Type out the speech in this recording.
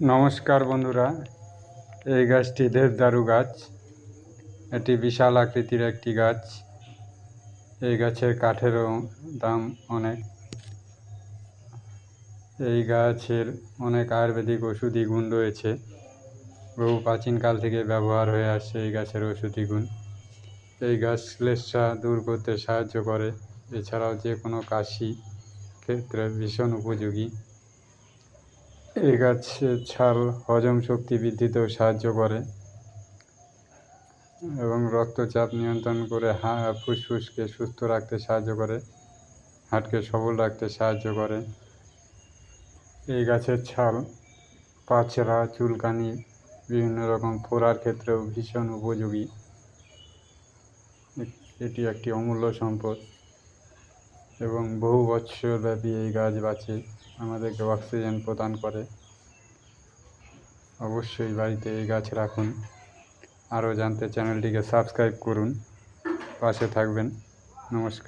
নমস্কার বন্ধুরা, এই গাছটি দেবদারু গাছ। এটি বিশাল আকৃতির একটি গাছ। এই গাছের কাঠেরও দাম অনেক। এই গাছের অনেক আয়ুর্বেদিক ওষুধি গুণ রয়েছে। বহু প্রাচীনকাল থেকে ব্যবহার হয়ে আসছে এই গাছের ওষুধি গুণ। এই গাছ শ্লেষ্মা দূর করতে সাহায্য করে। এছাড়াও যে কোনো কাশি ক্ষেত্রে ভীষণ উপযোগী। এই গাছের ছাল, হজম শক্তি বৃদ্ধিতেও সাহায্য করে। এবং রক্তচাপ নিয়ন্ত্রণ করে হা, ফুসফুসকে সুস্থ রাখতে সাহায্য করে হার্টকে সবল রাখতে সাহায্য করে। এই গাছের ছাল পাচরা চুলকানি, বিভিন্ন রকম ফোড়ার ক্ষেত্রেও ভীষণ উপযোগী। এটি একটি অমূল্য সম্পদ। এবং বহু বৎসর ব্যাপী এই গাছ বাঁচে, আমাদেরকে অক্সিজেন প্রদান করে। অবশ্যই বাড়িতে এই গাছ রাখুন। আরও জানতে চ্যানেলটিকে সাবস্ক্রাইব করুন। পাশে থাকবেন। নমস্কার।